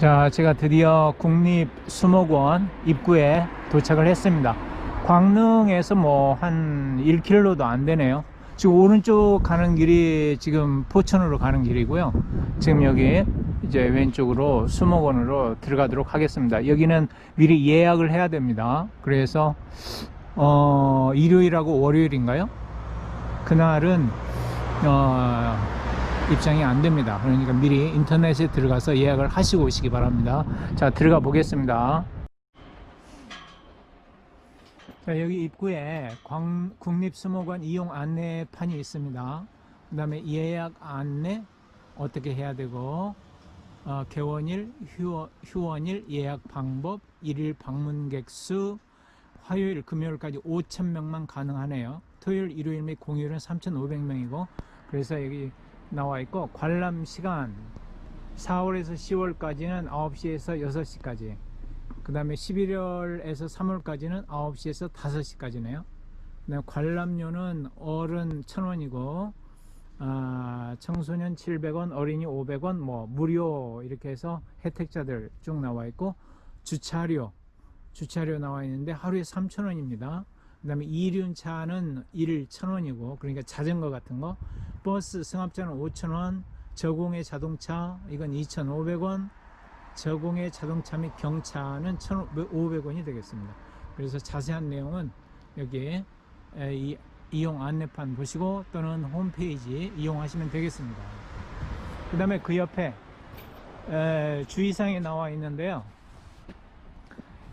자, 제가 드디어 국립수목원 입구에 도착을 했습니다. 광릉에서 뭐 한 1km도 안 되네요. 지금 오른쪽 가는 길이 지금 포천으로 가는 길이고요. 지금 여기 이제 왼쪽으로 수목원으로 들어가도록 하겠습니다. 여기는 미리 예약을 해야 됩니다. 그래서 어, 일요일하고 월요일인가요? 그날은 어, 입장이 안 됩니다. 그러니까 미리 인터넷에 들어가서 예약을 하시고 오시기 바랍니다. 자, 들어가 보겠습니다. 자, 여기 입구에 광, 국립수목원 이용 안내판이 있습니다. 그 다음에 예약 안내 어떻게 해야 되고, 어, 개원일, 휴원, 휴원일 예약 방법, 일일 방문객 수, 화요일, 금요일까지 5,000명만 가능하네요. 토요일, 일요일 및 공휴일은 3,500명이고, 그래서 여기 나와 있고, 관람 시간 4월에서 10월까지는 9시에서 6시까지. 그 다음에 11월에서 3월까지는 9시에서 5시까지네요. 그다음에 관람료는 어른 1,000원이고, 아, 청소년 700원, 어린이 500원, 뭐, 무료, 이렇게 해서 혜택자들 쭉 나와 있고, 주차료, 주차료 나와 있는데 하루에 3,000원입니다. 그 다음에 이륜차는 1 1,000원이고, 그러니까 자전거 같은 거, 버스 승합차는 5,000원, 저공해 자동차, 이건 2,500원, 저공해 자동차 및 경차는 1,500원이 되겠습니다. 그래서 자세한 내용은 여기 에, 이, 이용 안내판 보시고 또는 홈페이지 이용하시면 되겠습니다. 그 다음에 그 옆에 에, 주의사항이 나와 있는데요.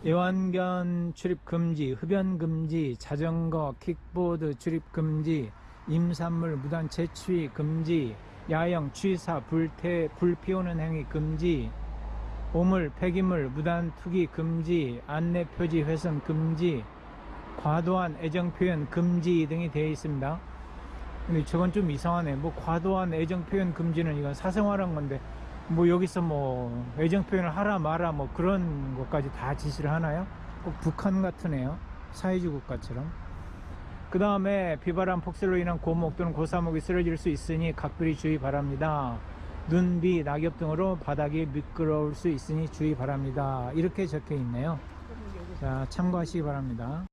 애완견 출입 금지, 흡연 금지, 자전거, 킥보드 출입 금지, 임산물 무단 채취 금지, 야영, 취사, 불태, 불 피우는 행위 금지, 오물, 폐기물, 무단 투기 금지, 안내 표지 훼손 금지, 과도한 애정 표현 금지 등이 되어 있습니다. 근데 저건 좀 이상하네. 뭐 과도한 애정 표현 금지는 이건 사생활한 건데 뭐 여기서 뭐 애정 표현을 하라 마라 뭐 그런 것까지 다 지시를 하나요? 꼭 북한 같으네요. 사회주 국가처럼. 그 다음에 비바람 폭설로 인한 고목 또는 고사목이 쓰러질 수 있으니 각별히 주의 바랍니다. 눈, 비, 낙엽 등으로 바닥이 미끄러울 수 있으니 주의 바랍니다. 이렇게 적혀 있네요. 자, 참고하시기 바랍니다.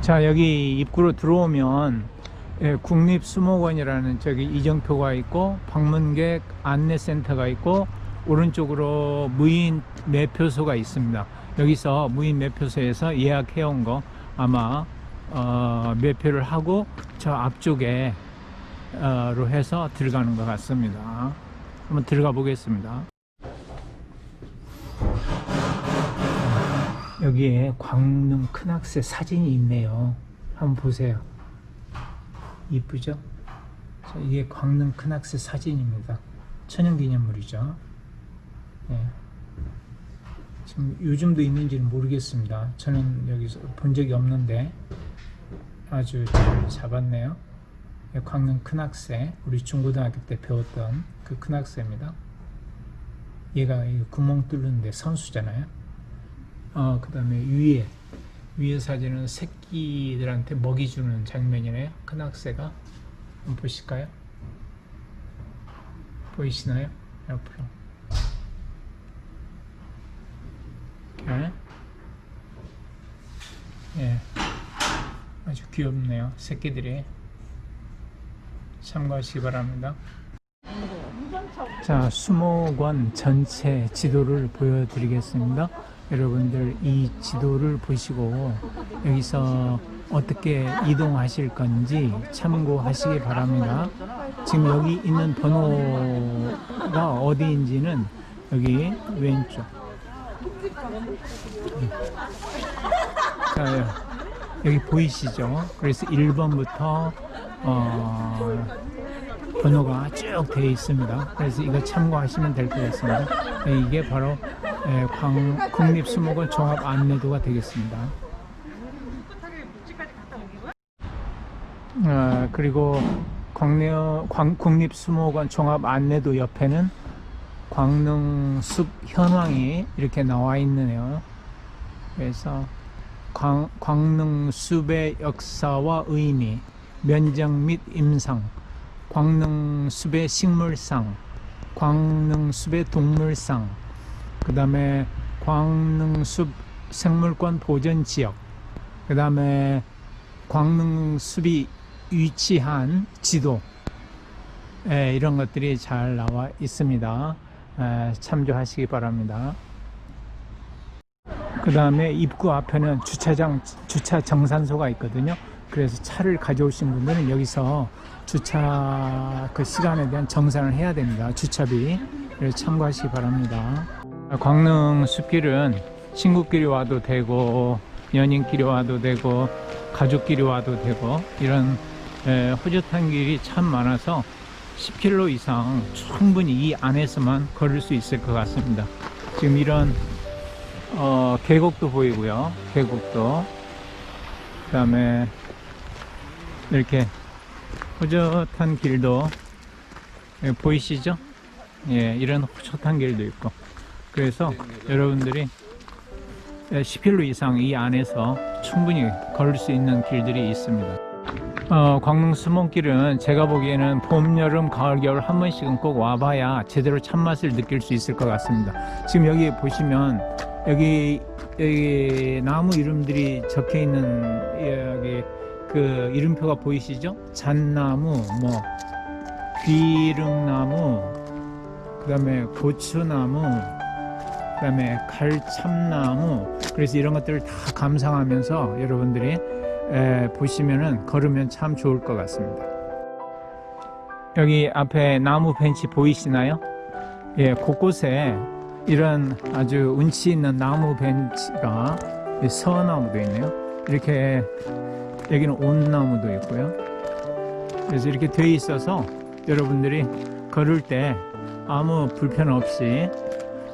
자, 여기 입구로 들어오면 예, 국립수목원이라는 저기 이정표가 있고 방문객 안내센터가 있고 오른쪽으로 무인 매표소가 있습니다. 여기서 무인 매표소에서 예약해온 거 아마 어, 매표를 하고 저 앞쪽에 어, 로 해서 들어가는 것 같습니다. 한번 들어가 보겠습니다. 여기에 광릉 큰악새 사진이 있네요. 한번 보세요. 이쁘죠? 자, 이게 광릉 큰악새 사진입니다. 천연기념물이죠. 예. 지금 요즘도 있는지는 모르겠습니다. 저는 여기서 본 적이 없는데 아주 잘 잡았네요. 예, 광릉 큰악새 우리 중고등학교 때 배웠던 그 큰악새입니다. 얘가 이 구멍 뚫는데 선수잖아요. 어, 그 다음에 위에 위에 사진은 새끼들한테 먹이 주는 장면이네요. 큰악새가 한번 보실까요? 보이시나요? 옆으로 이렇게 예 아주 귀엽네요. 새끼들이 참고하시기 바랍니다. 자, 수목원 전체 지도를 보여드리겠습니다. 여러분들 이 지도를 보시고 여기서 어떻게 이동하실 건지 참고하시기 바랍니다. 지금 여기 있는 번호가 어디인지는 여기 왼쪽. 자, 여기 보이시죠? 그래서 1번부터 어, 번호가 쭉 되어 있습니다. 그래서 이거 참고하시면 될 것 같습니다. 네, 이게 바로 예, 광, 국립수목원 종합 안내도가 되겠습니다. 아, 그리고 광려, 광, 국립수목원 종합 안내도 옆에는 광릉숲 현황이 이렇게 나와 있네요. 그래서 광, 광릉숲의 역사와 의미, 면적 및 임상, 광릉숲의 식물상, 광릉숲의 동물상, 그그 다음에 광릉숲 생물권 보전 지역, 그 다음에 광릉숲이 위치한 지도, 예, 이런 것들이 잘 나와 있습니다. 예, 참조하시기 바랍니다. 그 다음에 입구 앞에는 주차장, 주차 정산소가 있거든요. 그래서 차를 가져오신 분들은 여기서 주차 그 시간에 대한 정산을 해야 됩니다. 주차비. 그래서 참고하시기 바랍니다. 광릉 숲길은 친구끼리 와도 되고, 연인끼리 와도 되고, 가족끼리 와도 되고, 이런 에, 호젓한 길이 참 많아서 10km 이상 충분히 이 안에서만 걸을 수 있을 것 같습니다. 지금 이런 어, 계곡도 보이고요. 계곡도. 그 다음에 이렇게 호젓한 길도 예, 보이시죠? 예, 이런 호젓한 길도 있고. 그래서 여러분들이 10km 이상 이 안에서 충분히 걸을 수 있는 길들이 있습니다. 어, 광릉 수목길은 제가 보기에는 봄, 여름, 가을, 겨울 한 번씩은 꼭 와봐야 제대로 참맛을 느낄 수 있을 것 같습니다. 지금 여기 보시면 여기, 여기 나무 이름들이 적혀 있는 여기 그 이름표가 보이시죠? 잣나무, 뭐 귀릉나무, 그다음에 고추나무, 그다음에 갈참나무. 그래서 이런 것들을 다 감상하면서 여러분들이 에, 보시면은 걸으면 참 좋을 것 같습니다. 여기 앞에 나무 벤치 보이시나요? 예, 곳곳에 이런 아주 운치 있는 나무 벤치가 이 서나무도 있네요. 이렇게 여기는 온나무도 있고요. 그래서 이렇게 돼 있어서 여러분들이 걸을 때 아무 불편 없이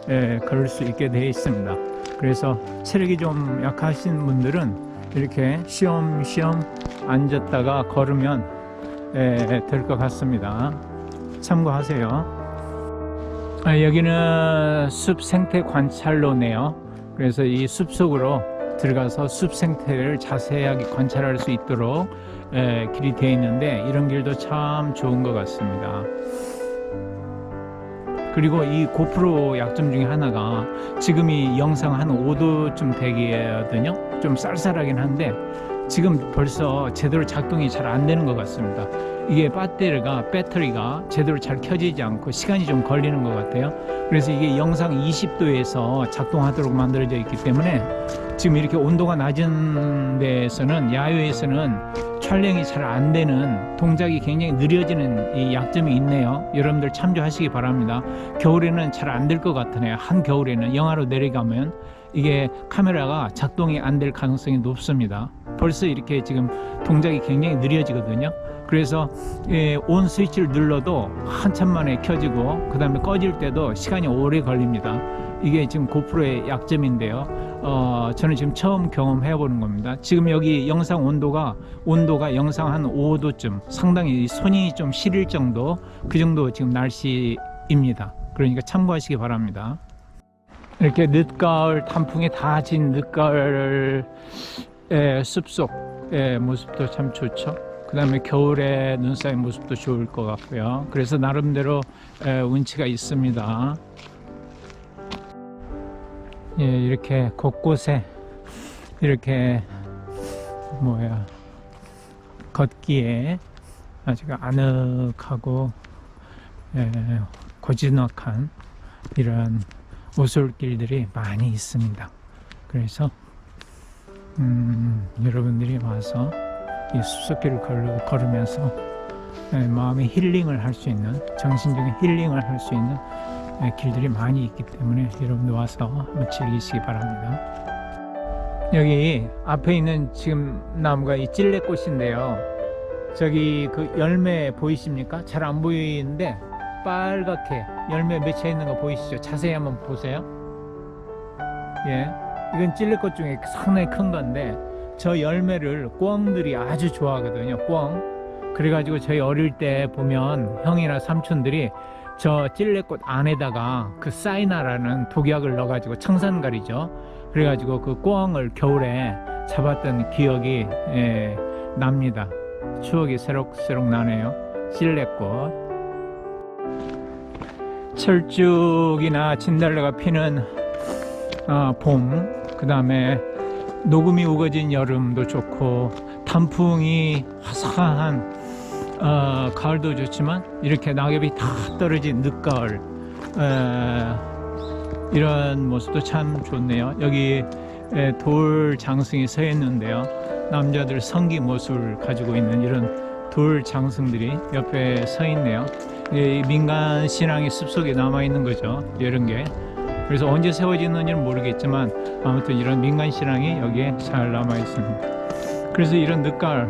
예, 걸을 수 있게 되어 있습니다. 그래서 체력이 좀 약하신 분들은 이렇게 쉬엄쉬엄 앉았다가 걸으면 될 것 같습니다. 참고하세요. 아, 여기는 숲 생태 관찰로네요. 그래서 이 숲 속으로 들어가서 숲 생태를 자세하게 관찰할 수 있도록 에, 길이 되어 있는데 이런 길도 참 좋은 것 같습니다. 그리고 이 고프로 약점 중에 하나가 지금 이 영상 한 5도쯤 되거든요. 좀 쌀쌀하긴 한데 지금 벌써 제대로 작동이 잘 안 되는 것 같습니다. 이게 배터리가 배터리가 제대로 잘 켜지지 않고 시간이 좀 걸리는 것 같아요. 그래서 이게 영상 20도에서 작동하도록 만들어져 있기 때문에 지금 이렇게 온도가 낮은 데에서는 야외에서는 촬영이 잘 안 되는 동작이 굉장히 느려지는 이 약점이 있네요. 여러분들 참조하시기 바랍니다. 겨울에는 잘 안 될 것 같으네요. 한 겨울에는 영하로 내려가면 이게 카메라가 작동이 안 될 가능성이 높습니다. 벌써 이렇게 지금 동작이 굉장히 느려지거든요. 그래서 예, 온 스위치를 눌러도 한참 만에 켜지고 그 다음에 꺼질 때도 시간이 오래 걸립니다. 이게 지금 고프로의 약점인데요. 어, 저는 지금 처음 경험해 보는 겁니다. 지금 여기 영상 온도가 온도가 영상 한 5도쯤 상당히 손이 좀 시릴 정도 그 정도 지금 날씨입니다. 그러니까 참고하시기 바랍니다. 이렇게 늦가을 단풍이 다 진 늦가을 숲속의 모습도 참 좋죠. 그 다음에 겨울에 눈 쌓인 모습도 좋을 것 같고요. 그래서 나름대로 에, 운치가 있습니다. 예, 이렇게 곳곳에 이렇게 뭐야 걷기에 아주 아늑하고 예, 고즈넉한 이런 오솔길들이 많이 있습니다. 그래서 음, 여러분들이 와서 이 걸으, 걸으면서 예, 마음의 힐링을 할 수 있는 정신적인 힐링을 할 수 있는 예, 길들이 많이 있기 때문에 여러분들 와서 한번 즐기시기 바랍니다. 여기 앞에 있는 지금 나무가 이 찔레꽃인데요. 저기 그 열매 보이십니까? 잘 안 보이는데 빨갛게 열매 맺혀 있는 거 보이시죠? 자세히 한번 보세요. 예, 이건 찔레꽃 중에 상당히 큰 건데 저 열매를 꿩들이 아주 좋아하거든요. 꿩. 그래가지고 저희 어릴 때 보면 형이나 삼촌들이 저 찔레꽃 안에다가 그 사이나라는 독약을 넣어가지고 청산가리죠. 그래가지고 그 꿩을 겨울에 잡았던 기억이 예, 납니다. 추억이 새록새록 나네요. 찔레꽃. 철쭉이나 진달래가 피는 아, 봄, 그 다음에 녹음이 우거진 여름도 좋고 단풍이 화사한 어, 가을도 좋지만 이렇게 낙엽이 다 떨어진 늦가을 에, 이런 모습도 참 좋네요. 여기 에, 돌 장승이 서 있는데요. 남자들 성기 모습을 가지고 있는 이런 돌 장승들이 옆에 서 있네요. 이 민간 신앙이 숲속에 남아 있는 거죠. 이런 게. 그래서 언제 세워지는지는 모르겠지만 아무튼 이런 민간 신앙이 여기에 잘 남아 있습니다. 그래서 이런 늦가을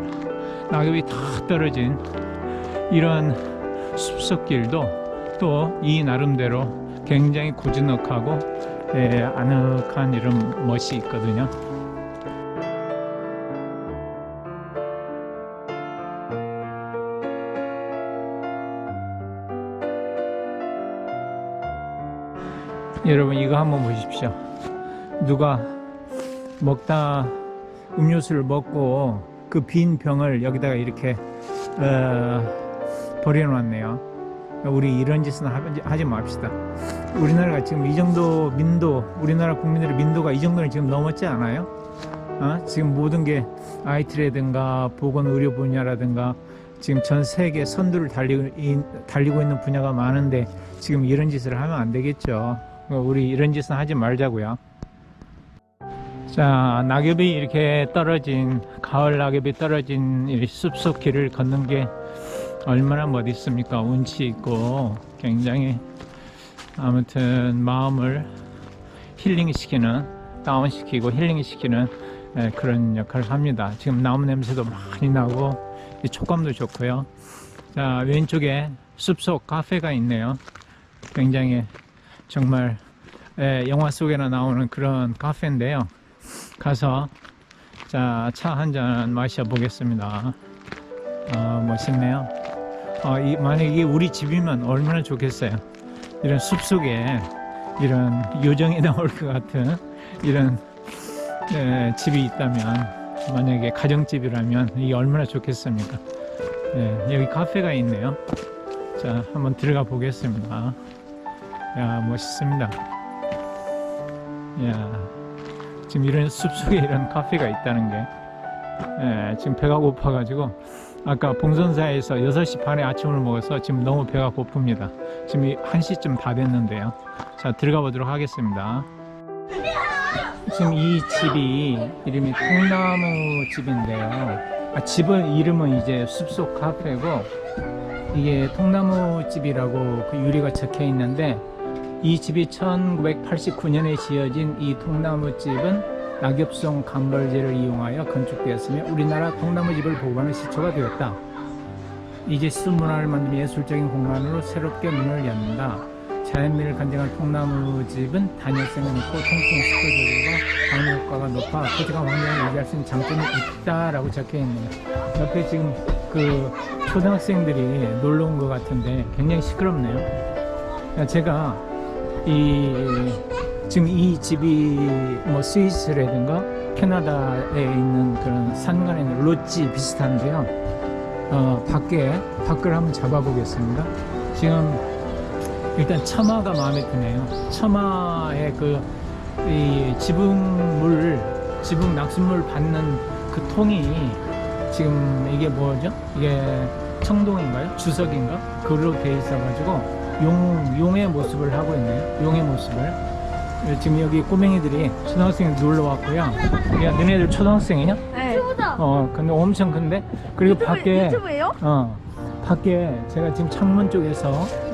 낙엽이 다 떨어진 이런 숲속길도 또 이 나름대로 굉장히 고즈넉하고 예, 아늑한 이런 멋이 있거든요. 여러분 이거 한번 보십시오. 누가 먹다 음료수를 먹고 그 빈 병을 여기다가 이렇게 어, 버려놨네요. 우리 이런 짓은 하- 하지 맙시다. 우리나라가 지금 이 정도 민도, 우리나라 국민들의 민도가 이 정도는 지금 넘었지 않아요? 어? 지금 모든 게 IT라든가 보건 의료 분야라든가 지금 전 세계 선두를 달리고, 이- 달리고 있는 분야가 많은데 지금 이런 짓을 하면 안 되겠죠. 어, 우리 이런 짓은 하지 말자고요. 자, 낙엽이 이렇게 떨어진 가을 낙엽이 떨어진 이 숲속 길을 걷는 게 얼마나 멋있습니까? 운치 있고 굉장히 아무튼 마음을 힐링시키는 다운시키고 힐링시키는 예, 그런 역할을 합니다. 지금 나무 냄새도 많이 나고 이 촉감도 좋고요. 자, 왼쪽에 숲속 카페가 있네요. 굉장히 정말 예, 영화 속에나 나오는 그런 카페인데요. 가서 자 차 한 잔 마셔 보겠습니다. 아 멋있네요. 아, 이, 만약 이게 우리 집이면 얼마나 좋겠어요. 이런 숲 속에 이런 요정이 나올 것 같은 이런 예, 집이 있다면 만약에 가정집이라면 이게 얼마나 좋겠습니까? 예, 여기 카페가 있네요. 자 한번 들어가 보겠습니다. 야 멋있습니다. 야 지금 이런 숲속에 이런 카페가 있다는 게 예, 지금 배가 고파가지고 아까 봉선사에서 6시 반에 아침을 먹어서 지금 너무 배가 고픕니다. 지금 이 1시쯤 다 됐는데요. 자, 들어가 보도록 하겠습니다. 지금 이 집이 이름이 통나무 집인데요. 아, 집은 이름은 이제 숲속 카페고 이게 통나무 집이라고 그 유리가 적혀 있는데 이 집이 1989년에 지어진 이 통나무 집은 낙엽송 강벌제를 이용하여 건축되었으며 우리나라 통나무집을 보관하는 시초가 되었다. 이제 수문화를 만든 예술적인 공간으로 새롭게 문을 연다. 자연미를 간증한 통나무집은 단열성이 높고 통풍 습도 조절과 방류 효과가 높아 토지가 환경을 유지할 수 있는 장점이 있다라고 적혀 있네요. 옆에 지금 그 초등학생들이 놀러 온 것 같은데 굉장히 시끄럽네요. 제가 이 지금 이 집이 뭐 스위스라든가 캐나다에 있는 그런 산간에 있는 롯지 비슷한데요. 어, 밖에 밖을 한번 잡아보겠습니다. 지금 일단 처마가 마음에 드네요. 처마의 그 이 지붕물 지붕 낙수물 받는 그 통이 지금 이게 뭐죠? 이게 청동인가요? 주석인가? 그로 돼 있어가지고 용 용의 모습을 하고 있네요. 용의 모습을. 지금 여기 꼬맹이들이 초등학생이 놀러 왔고요. 야, 너네들 초등학생이냐? 네. 어, 근데 엄청 큰데? 그리고 밖에, 유튜브예요? 어, 밖에 제가 지금 창문 쪽에서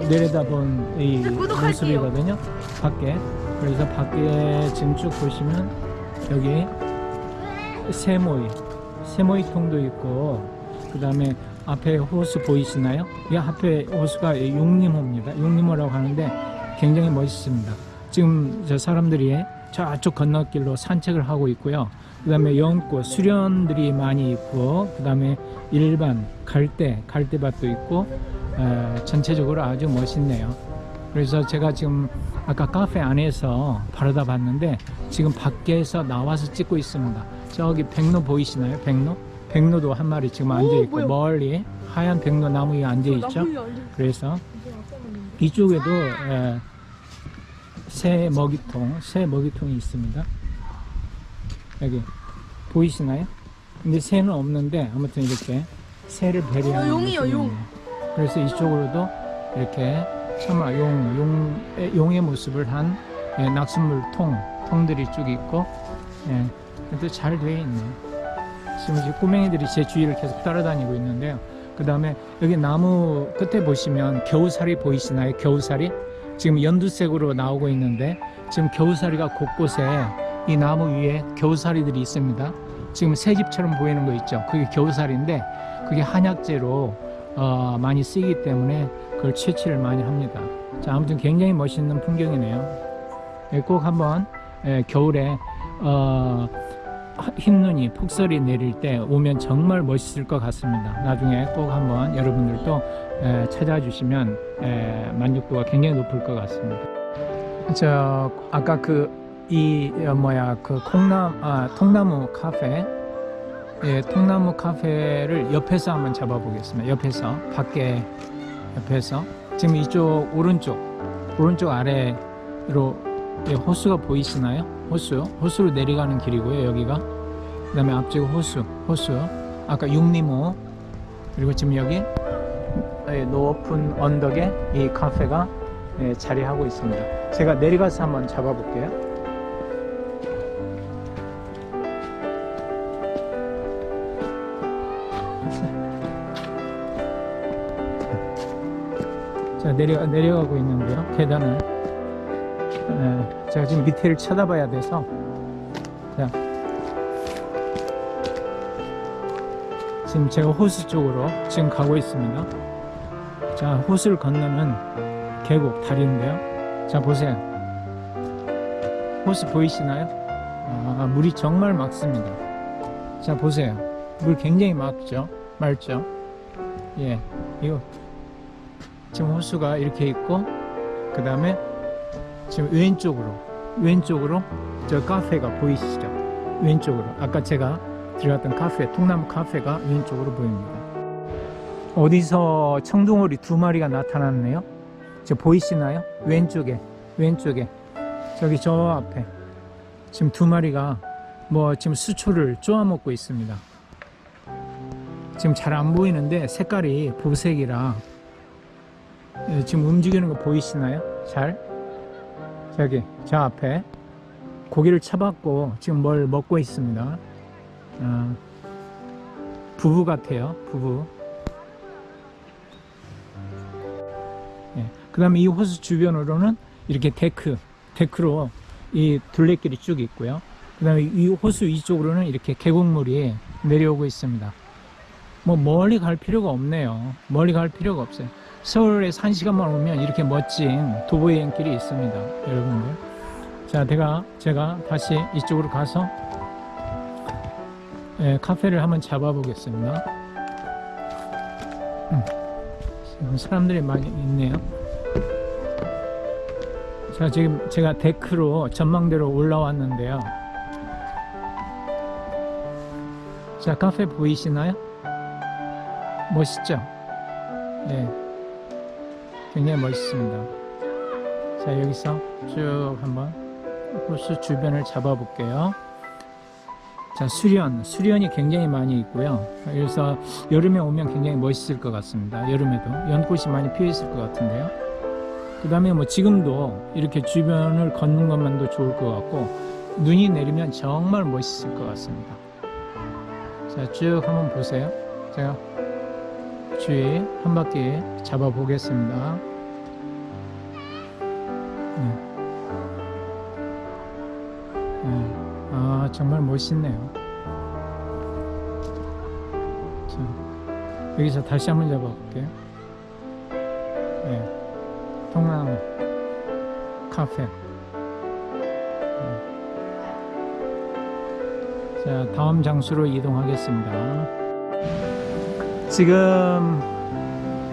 내려다본 이. 모습이거든요. 밖에. 그래서 밖에 지금 쭉 보시면 여기 세모이, 세모이 통도 있고, 그 다음에 앞에 호수 보이시나요? 이 앞에 호수가 용림호입니다. 용림호라고 하는데 굉장히 멋있습니다. 지금 저 사람들이 저쪽 건너길로 산책을 하고 있고요. 그 다음에 연꽃, 수련들이 많이 있고, 그 다음에 일반 갈대, 갈대밭도 있고, 에, 전체적으로 아주 멋있네요. 그래서 제가 지금 아까 카페 안에서 바라다 봤는데, 지금 밖에서 나와서 찍고 있습니다. 저기 백로 보이시나요? 백로? 백로도 한 마리 지금 앉아 있고? 멀리 하얀 백로 나무 위에 앉아 있죠. 그래서 이쪽에도 에, 새 먹이통, 새 먹이통이 있습니다. 여기 보이시나요? 근데 새는 없는데 아무튼 이렇게 새를 배려하는 어, 용이요, 모습이 용. 그래서 이쪽으로도 이렇게 참아 용, 용, 용의 모습을 한 예, 낙숫물 통, 통들이 쭉 있고 예, 그래도 잘 되어 있네요. 지금 이제 꼬맹이들이 제 주위를 계속 따라다니고 있는데요. 그 다음에 여기 나무 끝에 보시면 겨우살이 보이시나요? 겨우살이? 지금 연두색으로 나오고 있는데 지금 겨우살이가 곳곳에 이 나무 위에 겨우살이들이 있습니다. 지금 새 집처럼 보이는 거 있죠? 그게 겨우살인데 그게 한약재로 어, 많이 쓰이기 때문에 그걸 채취를 많이 합니다. 자, 아무튼 굉장히 멋있는 풍경이네요. 예, 꼭 한번 예, 겨울에 어, 흰 눈이 폭설이 내릴 때 오면 정말 멋있을 것 같습니다. 나중에 꼭 한번 여러분들도 에, 찾아주시면 에, 만족도가 굉장히 높을 것 같습니다. 저 아까 그 이 뭐야 그 콩나 아, 통나무 카페 예, 통나무 카페를 옆에서 한번 잡아보겠습니다. 옆에서 밖에 옆에서 지금 이쪽 오른쪽 오른쪽 아래로 예, 호수가 보이시나요? 호수 호수로 내려가는 길이고요 여기가 그 다음에 앞쪽 호수 호수 아까 육리모 그리고 지금 여기 예, 높은 언덕에 이 카페가 예, 자리하고 있습니다. 제가 내려가서 한번 잡아볼게요. 자 내려 내려가고 있는데요 계단을 예, 제가 지금 밑에를 쳐다봐야 돼서 자 지금 제가 호수 쪽으로 지금 가고 있습니다. 자 호수를 건너는 계곡 다리인데요. 자 보세요. 호수 보이시나요? 아, 물이 정말 맑습니다. 자 보세요. 물 굉장히 맑죠? 맑죠? 예, 이거 지금 호수가 이렇게 있고 그 다음에 지금 왼쪽으로 왼쪽으로 저 카페가 보이시죠? 왼쪽으로 아까 제가 들어갔던 카페 통나무 카페가 왼쪽으로 보입니다. 어디서 청둥오리 두 마리가 나타났네요. 저 보이시나요? 왼쪽에 왼쪽에 저기 저 앞에 지금 두 마리가 뭐 지금 수초를 쪼아 먹고 있습니다. 지금 잘 안 보이는데 색깔이 보색이라 예, 지금 움직이는 거 보이시나요? 잘? 저기 저 앞에 고기를 쳐박고 지금 뭘 먹고 있습니다. 아, 부부 같아요. 부부. 예. 그 다음에 이 호수 주변으로는 이렇게 데크, 데크로 이 둘레길이 쭉 있고요. 그 다음에 이 호수 이쪽으로는 이렇게 계곡물이 내려오고 있습니다. 뭐 멀리 갈 필요가 없네요. 멀리 갈 필요가 없어요. 서울에서 한 시간만 오면 이렇게 멋진 도보여행길이 있습니다. 여러분들. 자, 제가, 제가 다시 이쪽으로 가서 예, 카페를 한번 잡아보겠습니다. 음, 사람들이 많이 있네요. 자, 지금 제가 데크로 전망대로 올라왔는데요. 자, 카페 보이시나요? 멋있죠? 예. 굉장히 멋있습니다. 자, 여기서 쭉 한번 호수 주변을 잡아 볼게요. 자, 수련. 수련이 굉장히 많이 있고요. 그래서 여름에 오면 굉장히 멋있을 것 같습니다. 여름에도. 연꽃이 많이 피어 있을 것 같은데요. 그 다음에 뭐 지금도 이렇게 주변을 걷는 것만도 좋을 것 같고, 눈이 내리면 정말 멋있을 것 같습니다. 자, 쭉 한번 보세요. 제가 주위 한 바퀴 잡아 보겠습니다. 네. 네. 아, 정말 멋있네요. 자, 여기서 다시 한번 잡아 볼게요. 네. 통나무 카페. 네. 자, 다음 장소로 이동하겠습니다. 지금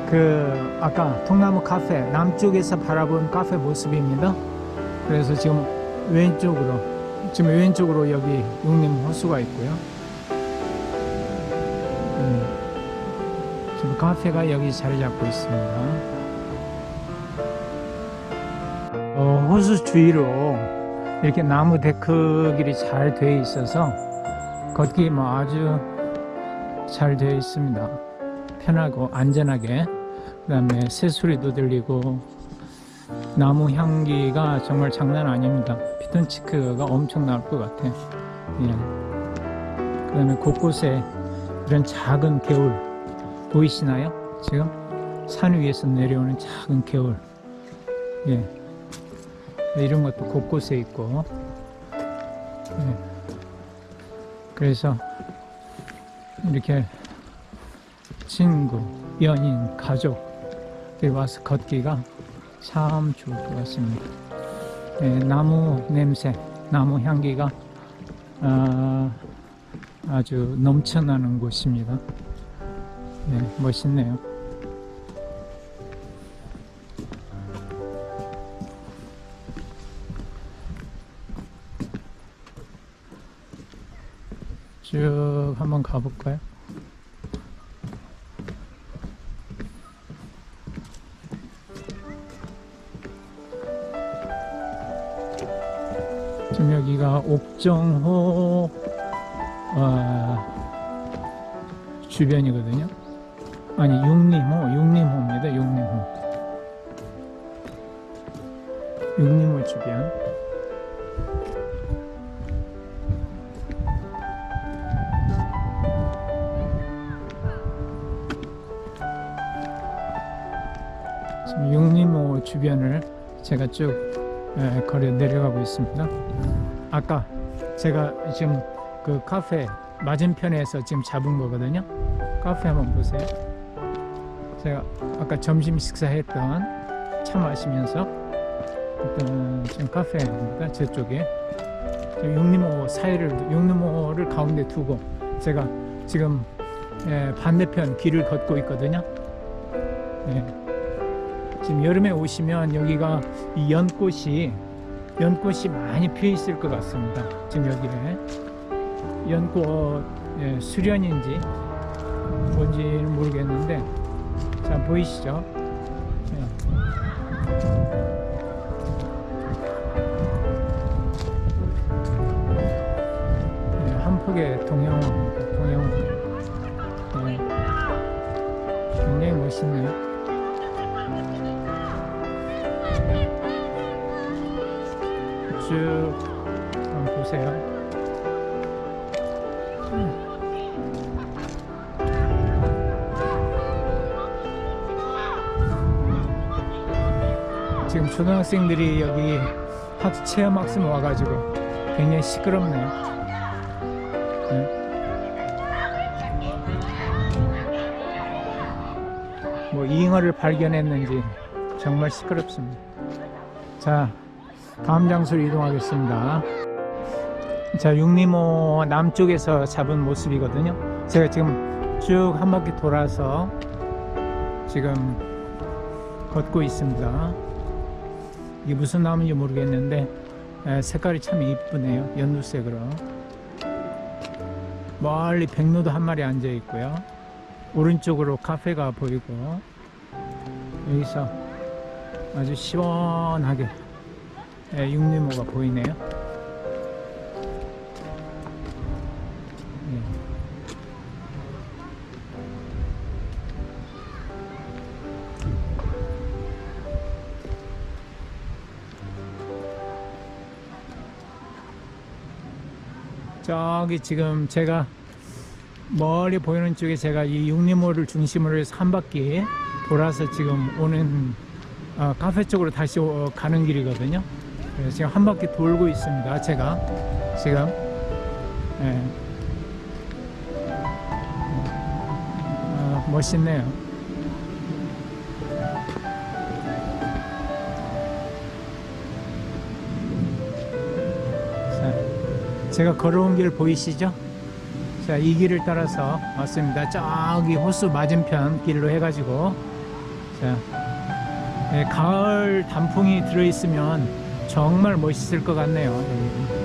그 아까 통나무 카페 남쪽에서 바라본 카페 모습입니다. 그래서 지금 왼쪽으로 지금 왼쪽으로 여기 육림 호수가 있고요. 음, 지금 카페가 여기 자리 잡고 있습니다. 어, 호수 주위로 이렇게 나무 데크 길이 잘 되어 있어서 걷기 뭐 아주 잘 되어 있습니다. 편하고 안전하게 그 다음에 새소리도 들리고 나무 향기가 정말 장난 아닙니다. 피톤치크가 엄청 나올 것 같아. 예. 그 다음에 곳곳에 이런 작은 개울 보이시나요? 지금 산 위에서 내려오는 작은 개울. 예. 이런 것도 곳곳에 있고. 예. 그래서 이렇게 친구, 연인, 가족들이 와서 걷기가 참 좋을 것 같습니다. 예, 나무 냄새, 나무 향기가 아, 아주 넘쳐나는 곳입니다. 네, 멋있네요. 쭉 한번 가볼까요? 옥정호 어, 주변이거든요. 아니 육림호, 육림호입니다. 육림호. 육림호 주변. 지금 육림호 주변을 제가 쭉 예, 걸어 내려가고 있습니다. 아까 제가 지금 그 카페 맞은편에서 지금 잡은 거거든요. 카페 한번 보세요. 제가 아까 점심 식사했던 차 마시면서 어떤 지금 카페입니다. 저쪽에 지금 육림호 사이를 육림호를 가운데 두고 제가 지금 예, 반대편 길을 걷고 있거든요. 예. 지금 여름에 오시면 여기가 이 연꽃이 연꽃이 많이 피어 있을 것 같습니다. 지금 여기에 연꽃 예, 수련인지 뭔지는 모르겠는데 자 보이시죠? 예. 예, 한 폭의 동양화입니다. 동양화. 예. 굉장히 멋있네요. 쭉 한번 보세요. 지금 초등학생들이 여기 학 체험 학습 와가지고 굉장히 시끄럽네요. 네. 뭐 잉어를 발견했는지 정말 시끄럽습니다. 자, 다음 장소로 이동하겠습니다. 자, 육림호 남쪽에서 잡은 모습이거든요. 제가 지금 쭉 한 바퀴 돌아서 지금 걷고 있습니다. 이게 무슨 나무인지 모르겠는데 에, 색깔이 참 이쁘네요. 연두색으로. 멀리 백로도 한 마리 앉아 있고요. 오른쪽으로 카페가 보이고 여기서 아주 시원하게 예, 육림호가 보이네요. 예. 저기 지금 제가 멀리 보이는 쪽에 제가 이 육림호를 중심으로 해서 한 바퀴 돌아서 지금 오는 어, 카페 쪽으로 다시 어, 가는 길이거든요. 그래서 지금 한 바퀴 돌고 있습니다. 제가 지금 예. 어, 멋있네요. 자, 제가 걸어온 길 보이시죠? 자, 이 길을 따라서 왔습니다. 저기 호수 맞은편 길로 해가지고 자, 예, 가을 단풍이 들어있으면 정말 멋있을 것 같네요. 여기.